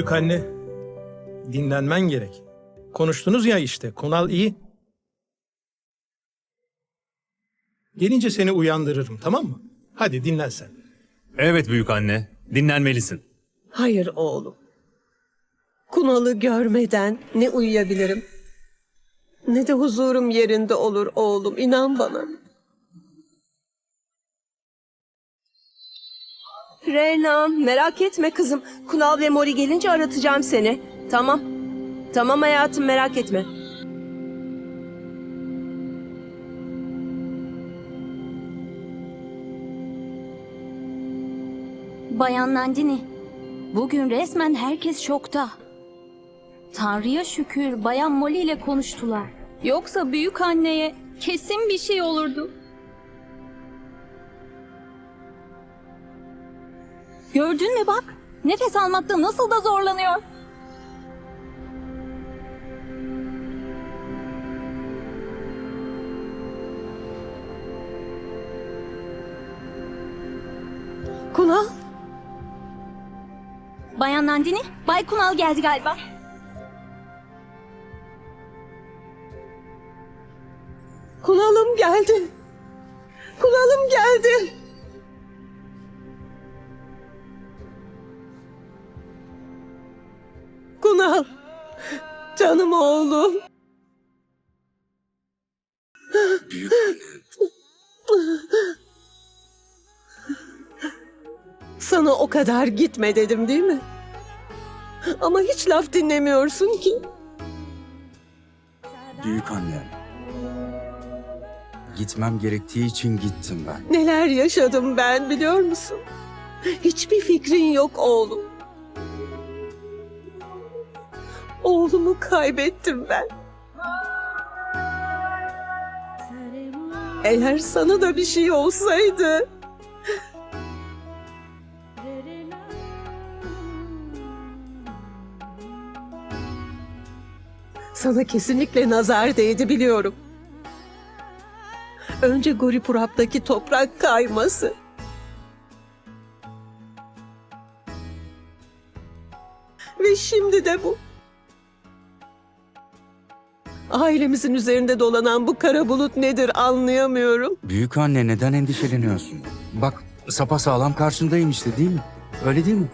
Büyük anne, dinlenmen gerek. Konuştunuz ya işte, Kunal iyi. Gelince seni uyandırırım, tamam mı? Hadi dinlen sen. Evet büyük anne, dinlenmelisin. Hayır oğlum. Kunal'ı görmeden ne uyuyabilirim ne de huzurum yerinde olur oğlum inan bana. Reyna merak etme kızım. Kunal ve Mori gelince aratacağım seni. Tamam. Tamam hayatım merak etme. Bayan Nandini, bugün resmen herkes şokta. Tanrı'ya şükür Bayan Molly ile konuştular. Yoksa büyük anneye kesin bir şey olurdu. Gördün mü bak, nefes almakta nasıl da zorlanıyor. Kunal Bayan Nandini, Bay Kunal geldi galiba. Kunal'ım geldi. Kunal'ım geldi. Canım oğlum. Büyük anne. Sana o kadar gitme dedim değil mi? Ama hiç laf dinlemiyorsun ki. Büyük anne. Gitmem gerektiği için gittim ben. Neler yaşadım ben biliyor musun? Hiçbir fikrin yok oğlum. Oğlumu kaybettim ben. Eğer sana da bir şey olsaydı... Sana kesinlikle nazar değdi biliyorum. Önce Goripurap'taki toprak kayması. Ve şimdi de bu. Ailemizin üzerinde dolanan bu kara bulut nedir anlayamıyorum. Büyük anne neden endişeleniyorsun? Bak sapasağlam karşındayım işte değil mi? Öyle değil mi?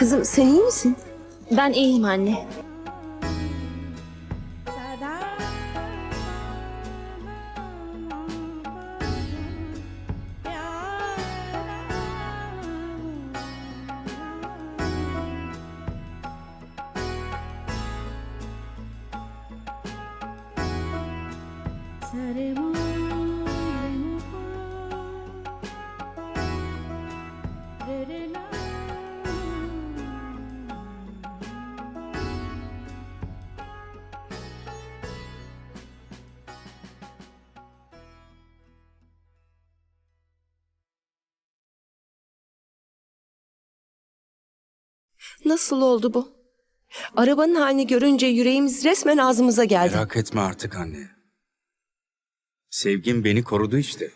Kızım sen iyi misin? Ben iyiyim anne. Nasıl oldu bu? Arabanın halini görünce yüreğimiz resmen ağzımıza geldi. Merak etme artık anne. Sevgim beni korudu işte.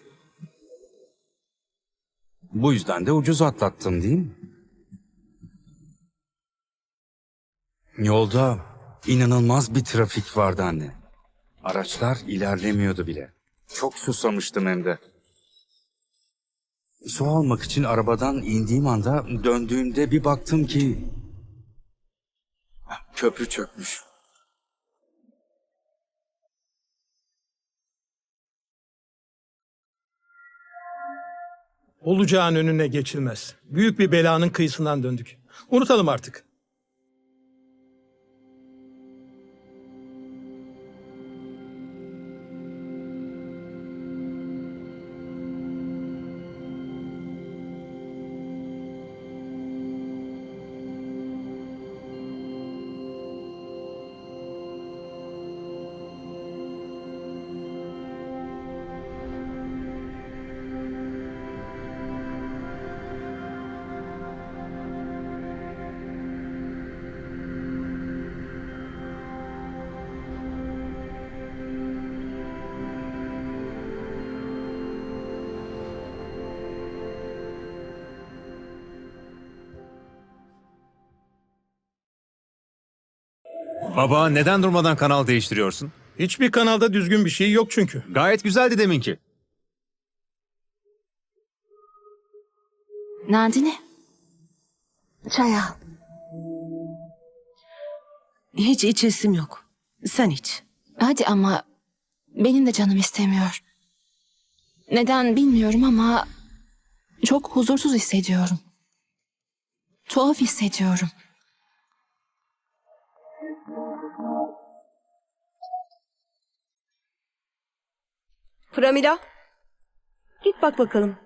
Bu yüzden de ucuz atlattım değil mi? Yolda inanılmaz bir trafik vardı anne. Araçlar ilerlemiyordu bile. Çok susamıştım hem de. Su almak için arabadan indiğim anda döndüğümde bir baktım ki köprü çökmüş. Olacağın önüne geçilmez. Büyük bir belanın kıyısından döndük. Unutalım artık. Baba neden durmadan kanal değiştiriyorsun? Hiçbir kanalda düzgün bir şey yok çünkü. Gayet güzeldi deminki. Nandini. Çay al. Hiç içesim yok. Sen iç. Hadi ama benim de canım istemiyor. Neden bilmiyorum ama çok huzursuz hissediyorum. Tuhaf hissediyorum. Pramila. Git bak bakalım.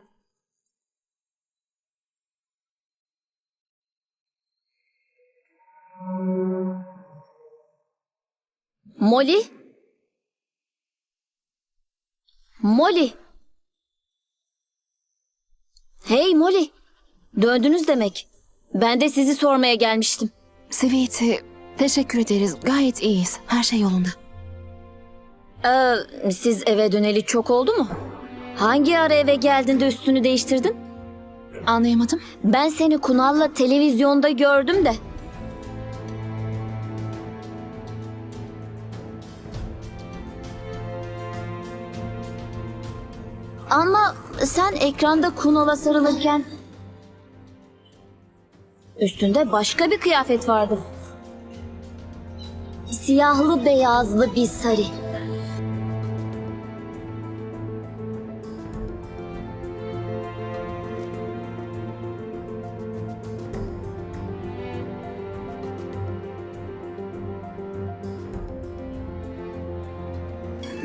Molly? Molly? Hey Molly. Döndünüz demek. Ben de sizi sormaya gelmiştim. Sweetie, teşekkür ederiz. Gayet iyiyiz. Her şey yolunda. Ee, siz eve döneli çok oldu mu? Hangi ara eve geldin de üstünü değiştirdin? Anlayamadım. Ben seni Kunal'la televizyonda gördüm de. Ama sen ekranda Kunal'a sarılırken üstünde başka bir kıyafet vardı. Siyahlı beyazlı bir sarı.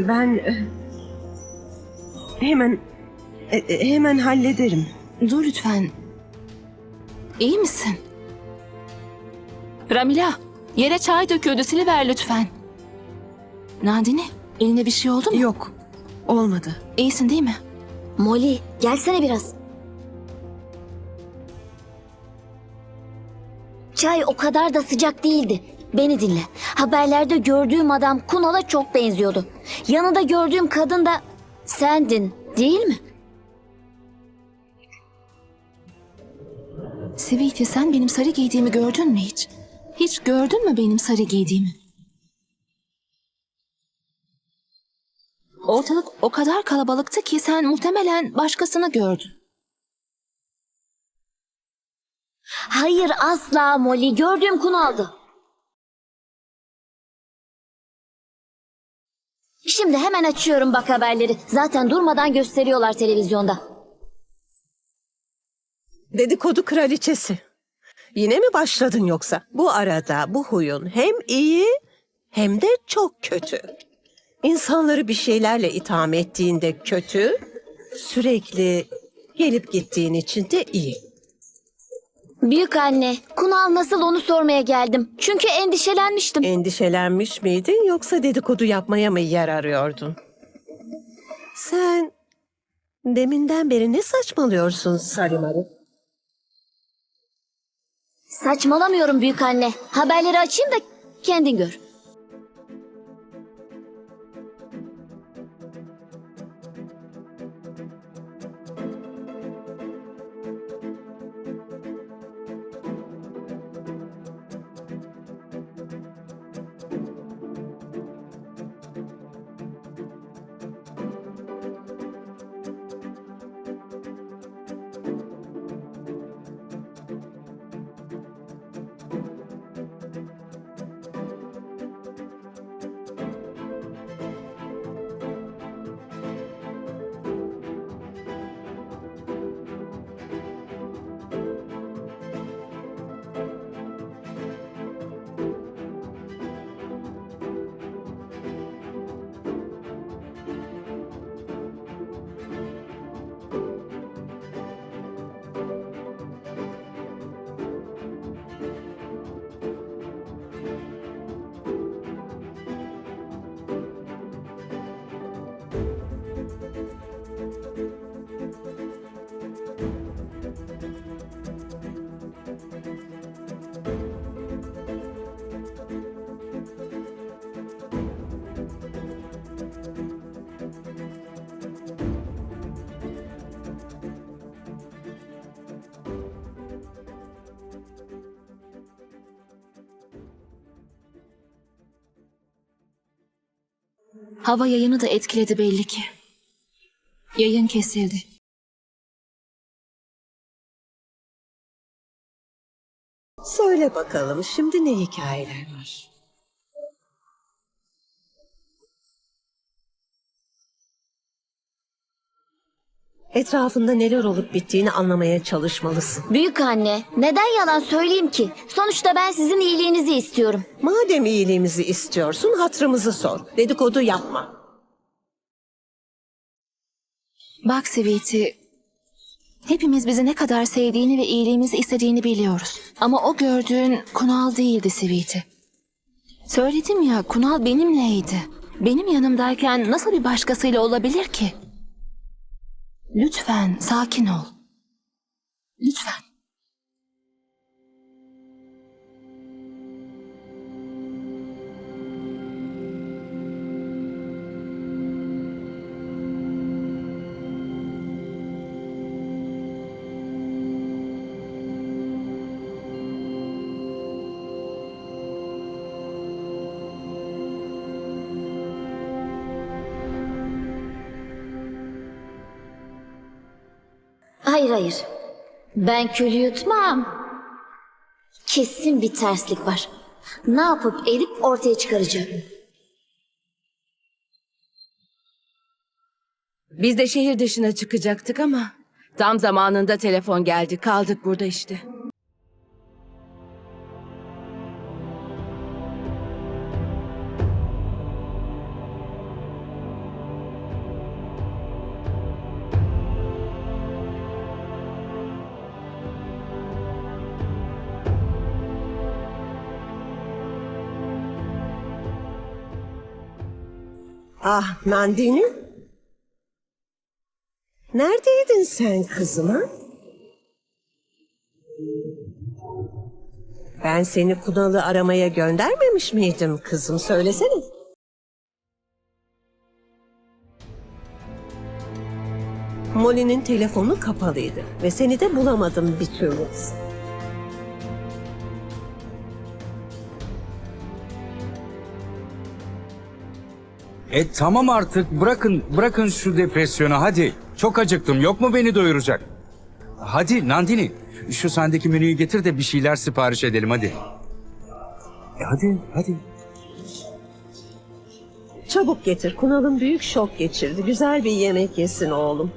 Ben e, hemen e, e, hemen hallederim. Dur lütfen. İyi misin? Ramila, yere çay döküyordu. Siliver lütfen. Nandini, eline bir şey oldu mu? Yok. Olmadı. İyisin değil mi? Molly gelsene biraz. Çay o kadar da sıcak değildi. Beni dinle. Haberlerde gördüğüm adam Kunal'a çok benziyordu. Yanında gördüğüm kadın da sendin değil mi? Sweetie sen benim sarı giydiğimi gördün mü hiç? Hiç gördün mü benim sarı giydiğimi? Ortalık o kadar kalabalıktı ki sen muhtemelen başkasını gördün. Hayır asla Molly. Gördüğüm Kunal'dı. Şimdi hemen açıyorum bak haberleri. Zaten durmadan gösteriyorlar televizyonda. Dedikodu kraliçesi. Yine mi başladın yoksa? Bu arada bu huyun hem iyi hem de çok kötü. İnsanları bir şeylerle itham ettiğinde kötü, sürekli gelip gittiğin için de iyi. Büyük anne, Kunal nasıl onu sormaya geldim. Çünkü endişelenmiştim. Endişelenmiş miydin yoksa dedikodu yapmaya mı yer arıyordun? Sen deminden beri ne saçmalıyorsun Sarimari? Saçmalamıyorum büyük anne. Haberleri açayım da kendin gör. Hava yayını da etkiledi belli ki. Yayın kesildi. Söyle bakalım şimdi ne hikayeler var? Etrafında neler olup bittiğini anlamaya çalışmalısın. Büyük anne, neden yalan söyleyeyim ki? Sonuçta ben sizin iyiliğinizi istiyorum. Madem iyiliğimizi istiyorsun hatırımızı sor. Dedikodu yapma. Bak Sweetie, hepimiz bizi ne kadar sevdiğini ve iyiliğimizi istediğini biliyoruz. Ama o gördüğün Kunal değildi Sweetie. Söyledim ya Kunal benimleydi. Benim yanımdayken nasıl bir başkasıyla olabilir ki? Lütfen sakin ol. Lütfen. Hayır hayır. Ben kül yutmam. Kesin bir terslik var. Ne yapıp edip ortaya çıkaracağım. Biz de şehir dışına çıkacaktık ama tam zamanında telefon geldi. Kaldık burada işte. Ah Nandini. Neredeydin sen kızım ha? Ben seni Kunal'ı aramaya göndermemiş miydim kızım? Söylesene. Molly'nin telefonu kapalıydı ve seni de bulamadım bir türlü. E tamam artık bırakın bırakın şu depresyonu hadi. Çok acıktım yok mu beni doyuracak? Hadi Nandini şu sendeki menüyü getir de bir şeyler sipariş edelim hadi. E hadi hadi. Çabuk getir. Kunal'ın büyük şok geçirdi. Güzel bir yemek yesin oğlum.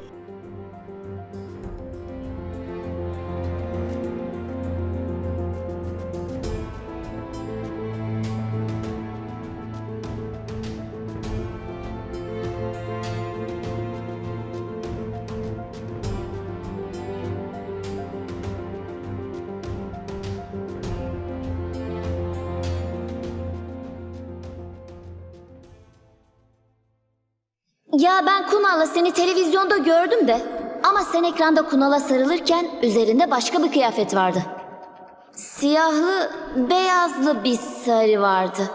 Seni televizyonda gördüm de. Ama sen ekranda Kunal'a sarılırken üzerinde başka bir kıyafet vardı. Siyahlı, beyazlı bir sarı vardı.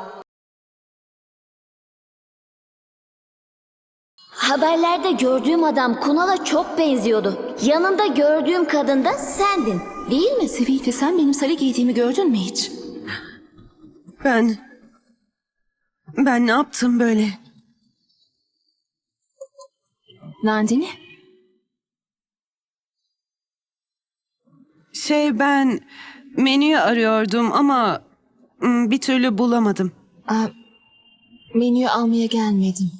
Haberlerde gördüğüm adam Kunal'a çok benziyordu. Yanında gördüğüm kadın da sendin, değil mi? Sweetie sen benim sarı giydiğimi gördün mü hiç? Ben... Ben ne yaptım böyle? Nandini? Şey ben menüyü arıyordum ama bir türlü bulamadım. Aa, menüyü almaya gelmedim.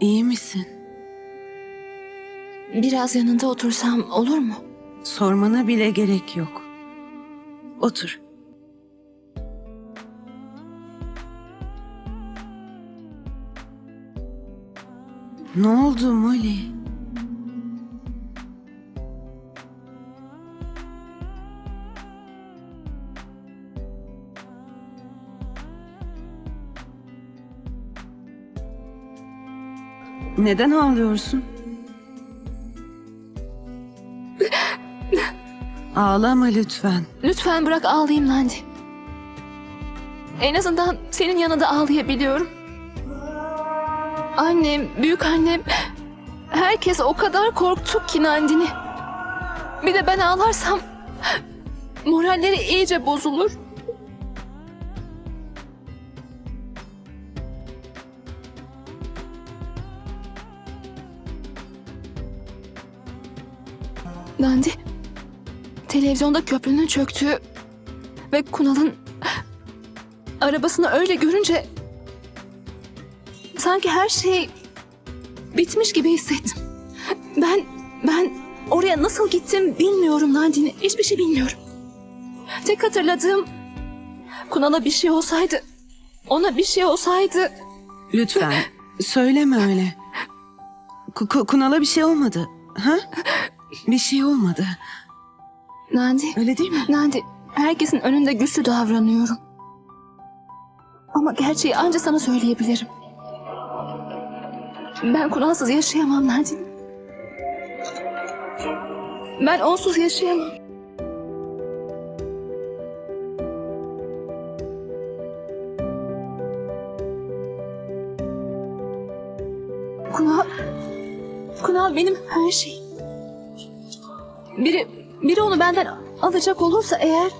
İyi misin? Biraz yanında otursam olur mu? Sormana bile gerek yok. Otur. Ne oldu Molly? Neden ağlıyorsun? Ağlama lütfen. Lütfen bırak ağlayayım Nandi. En azından senin yanında ağlayabiliyorum. Annem, büyük annem Herkes o kadar korktu ki Nandini. Bir de ben ağlarsam moralleri iyice bozulur. Nandi, televizyonda köprünün çöktüğü ve Kunal'ın arabasını öyle görünce sanki her şey bitmiş gibi hissettim. Ben, ben oraya nasıl gittim bilmiyorum Nandini. Hiçbir şey bilmiyorum. Tek hatırladığım Kunal'a bir şey olsaydı, ona bir şey olsaydı Lütfen söyleme öyle. Ku- Kunal'a bir şey olmadı. Ha? Bir şey olmadı. Nandi, Öyle değil mi? Nandi, herkesin önünde güçlü davranıyorum. Ama gerçeği ancak sana söyleyebilirim. Ben Kunal'sız yaşayamam Nandi. Ben onsuz yaşayamam. Kunal, Kunal benim her şeyim. Biri, biri onu benden alacak olursa eğer...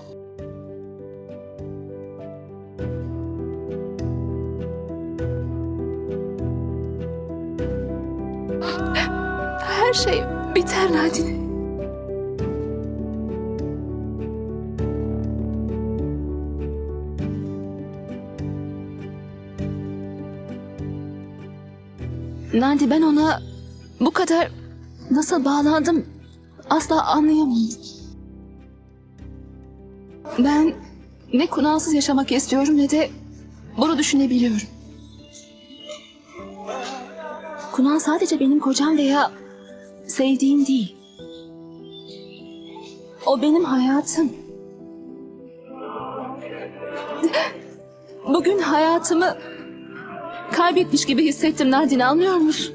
Her şey biter Nadine. Nandi ben ona bu kadar nasıl bağlandım asla anlayamıyorum. Ben ne kunalsız yaşamak istiyorum ne de bunu düşünebiliyorum. Kunal sadece benim kocam veya sevdiğim değil. O benim hayatım. Bugün hayatımı kaybetmiş gibi hissettim Nadine anlıyor musun?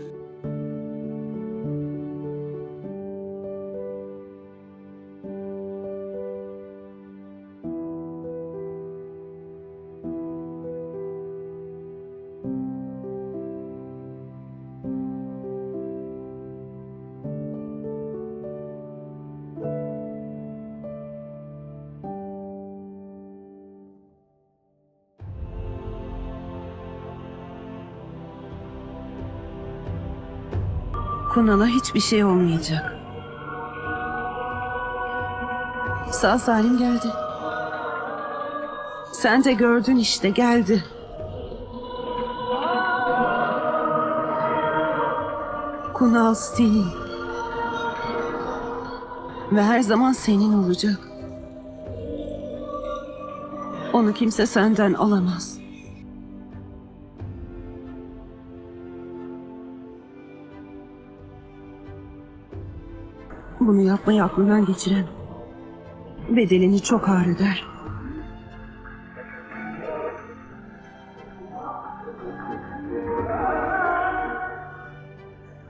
Kunal'a hiçbir şey olmayacak. Sağ salim geldi. Sen de gördün işte geldi. Kunal senin. Ve her zaman senin olacak. Onu kimse senden alamaz. Bunu yapmayı aklından geçiren bedelini çok ağır öder.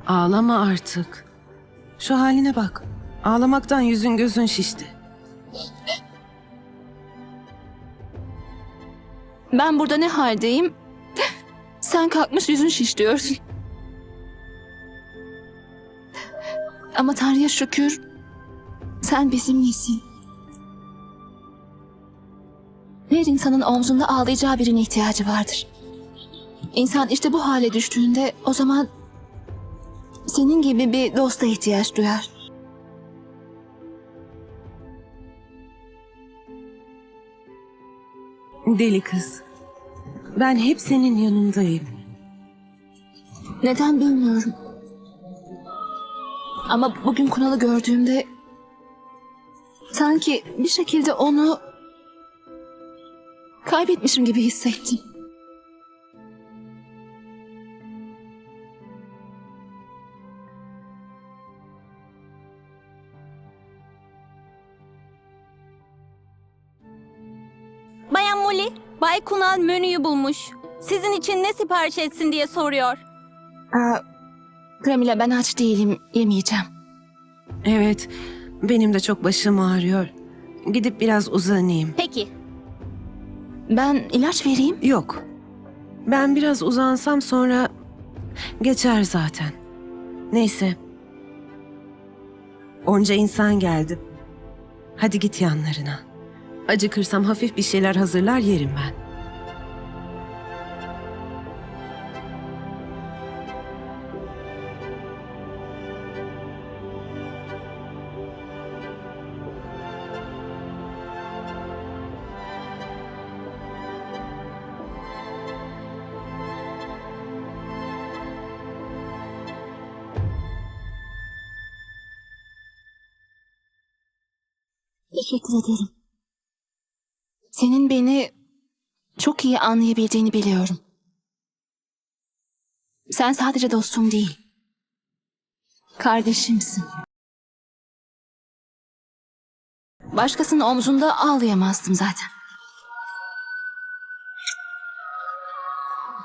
Ağlama artık. Şu haline bak. Ağlamaktan yüzün gözün şişti. Ben burada ne haldeyim? Sen kalkmış yüzün şiş diyorsun. Ama Tanrı'ya şükür sen bizimlesin. Her insanın omzunda ağlayacağı birine ihtiyacı vardır. İnsan işte bu hale düştüğünde o zaman senin gibi bir dosta ihtiyaç duyar. Deli kız. Ben hep senin yanındayım. Neden bilmiyorum. Ama bugün Kunal'ı gördüğümde sanki bir şekilde onu kaybetmişim gibi hissettim. Bayan Molly, Bay Kunal menüyü bulmuş. Sizin için ne sipariş etsin diye soruyor. Aa, Pramila ben aç değilim, yemeyeceğim. Evet, benim de çok başım ağrıyor. Gidip biraz uzanayım. Peki. Ben ilaç vereyim. Yok. Ben biraz uzansam sonra geçer zaten. Neyse. Onca insan geldi. Hadi git yanlarına. Acıkırsam hafif bir şeyler hazırlar yerim ben. Teşekkür ederim. Senin beni çok iyi anlayabildiğini biliyorum. Sen sadece dostum değil. Kardeşimsin. Başkasının omzunda ağlayamazdım zaten.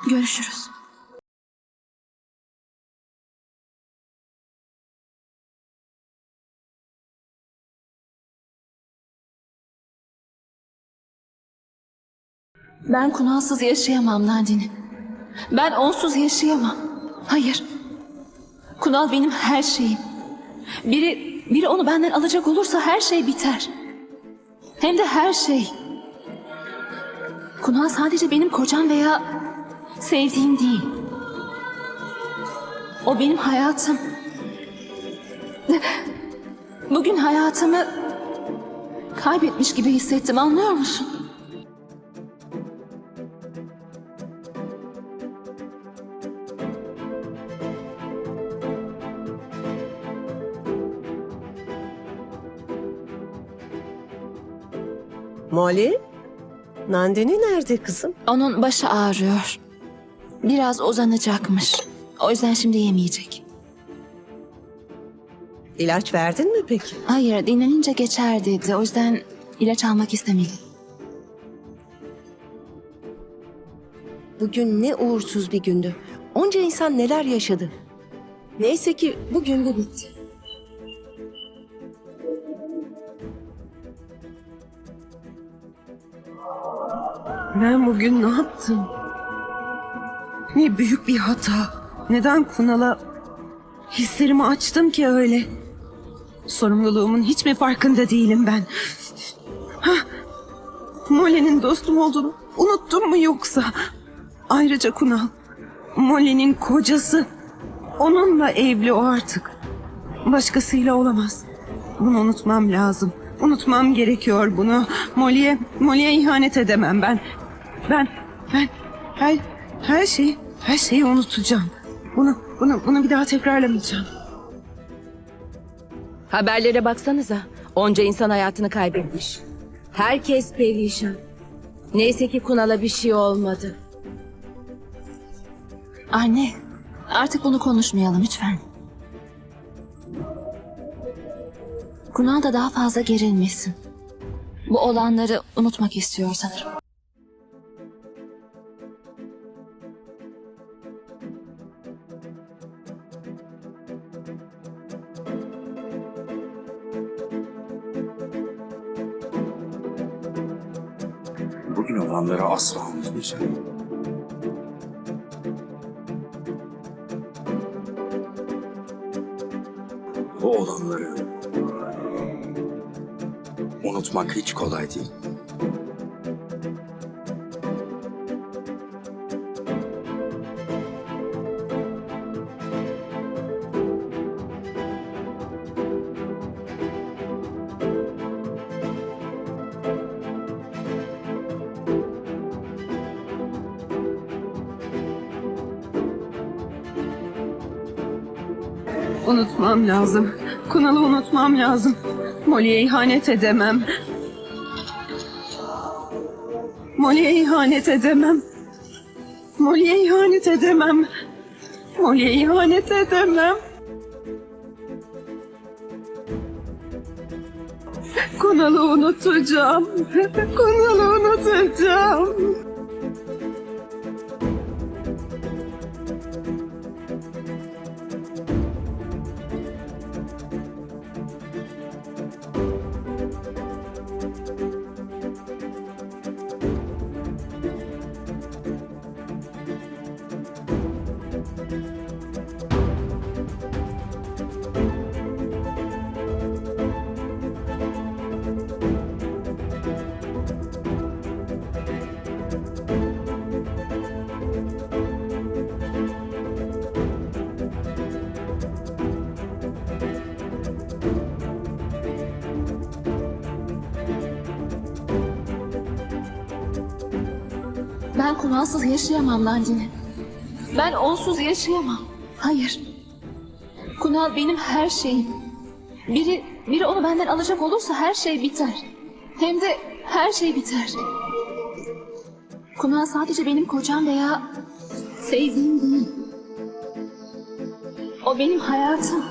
Görüşürüz. Ben Kunal'sız yaşayamam Nandini. Ben onsuz yaşayamam. Hayır. Kunal benim her şeyim. Biri, biri onu benden alacak olursa her şey biter. Hem de her şey. Kunal sadece benim kocam veya sevdiğim değil. O benim hayatım. Bugün hayatımı kaybetmiş gibi hissettim anlıyor musun? Molly? Nandini nerede kızım? Onun başı ağrıyor. Biraz uzanacakmış. O yüzden şimdi yemeyecek. İlaç verdin mi peki? Hayır, dinlenince geçer dedi. O yüzden ilaç almak istemedi. Bugün ne uğursuz bir gündü. Onca insan neler yaşadı. Neyse ki bugün de bitti. Ben bugün ne yaptım? Ne büyük bir hata. Neden Kunal'a hislerimi açtım ki öyle? Sorumluluğumun hiç mi farkında değilim ben? Hah, Molly'nin dostum olduğunu unuttum mu yoksa? Ayrıca Kunal, Molly'nin kocası. Onunla evli o artık. Başkasıyla olamaz. Bunu unutmam lazım. Unutmam gerekiyor bunu. Molly'e, Molly'e ihanet edemem ben. Ben, ben her, her şeyi, her şeyi unutacağım. Bunu, bunu, bunu bir daha tekrarlamayacağım. Haberlere baksanıza. Onca insan hayatını kaybetmiş. Herkes perişan. Neyse ki Kunal'a bir şey olmadı. Anne, artık bunu konuşmayalım lütfen. Kunal da daha fazla gerilmesin. Bu olanları unutmak istiyor sanırım. Asla unutmayacağım. Bu olanları unutmak hiç kolay değil. Unutmam lazım. Kunal'ı unutmam lazım. Molly'e ihanet edemem. Molly'e ihanet edemem. Molly'e ihanet edemem. Molly'e ihanet edemem. Kunal'ı unutacağım. Kunal'ı unutacağım. Kunal'sız yaşayamam Nandini. Ben onsuz yaşayamam. Hayır. Kunal benim her şeyim. Biri, biri onu benden alacak olursa her şey biter. Hem de her şey biter. Kunal sadece benim kocam veya sevdiğim değil. O benim hayatım.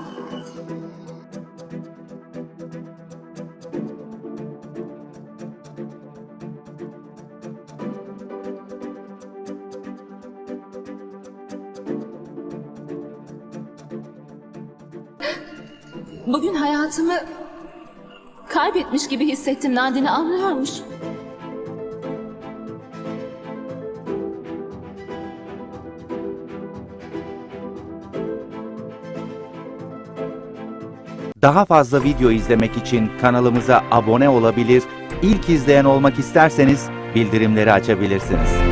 Hayatımı kaybetmiş gibi hissettim Nadine anlıyor musun? Daha fazla video izlemek için kanalımıza abone olabilir, ilk izleyen olmak isterseniz bildirimleri açabilirsiniz.